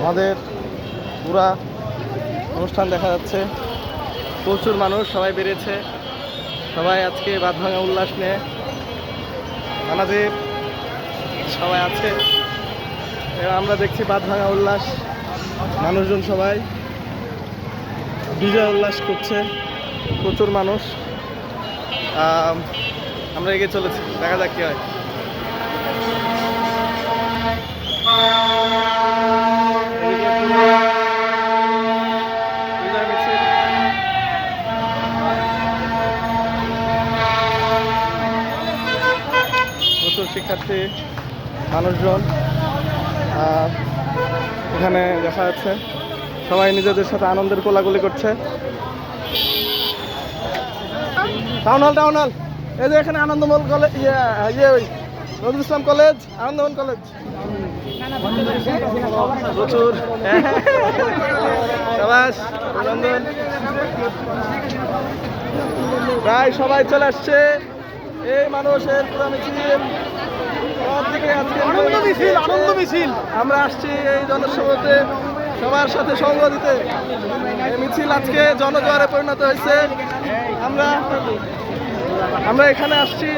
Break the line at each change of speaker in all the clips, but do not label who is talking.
আমাদের পুরা অনুষ্ঠান দেখা যাচ্ছে। প্রচুর মানুষ, সবাই বেরিয়েছে সবাই আজকে বাদ ভাঙা উল্লাস নিয়ে আমাদের সবাই আছে। আমরা দেখছি বাদ ভাঙা উল্লাস, মানুষজন সবাই বিজয় উল্লাস করছে, প্রচুর মানুষ। আমরা এগিয়ে চলেছি, দেখা যাক কি হয় এদিকে পুরো বিজয় মিছিল। প্রচুর শিক্ষার্থী, মানুষজন এখানে দেখা যাচ্ছে। সবাই নিজেদের সাথে আনন্দের কোলাগুলি করছে। Town hall town hall. এই যে এখানে আনন্দমল কলেজ ইয়ে ইয়ে ওই নজরুল ইসলাম কলেজ আনন্দমল কলেজ প্রচুর। প্রায় সবাই চলে আসছে। এই মানুষের পুরো মিছিল। সব দিকে আজকে
আনন্দ মিছিল, আনন্দ মিছিল।
আমরা আসছি এই জনসভাতে সবার সাথে সঙ্গ দিতে। এই মিছিল আজকে জনজোয়ারে পরিণত হয়েছে। আমরা আমরা এখানে আসছি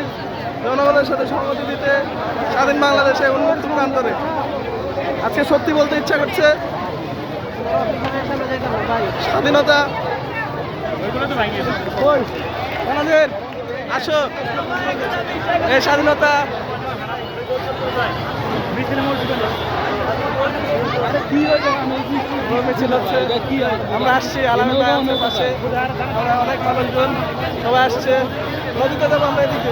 জনগণের সাথে সংগতি দিতে স্বাধীন বাংলাদেশে উন্মুক্ত প্রান্তরে। আজকে সত্যি বলতে ইচ্ছা করছে স্বাধীনতা? আমাদের আসো। এই স্বাধীনতা। আমরা আসছি আলাদা পাশে। আমরা অনেক মানুষজন সবাই আসছে। নদীতে যাব আমরা এদিকে।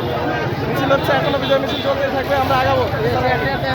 মিছিল হচ্ছে এখনও বিজয় মিছিল চলতে থাকবে আমরা আগাবো।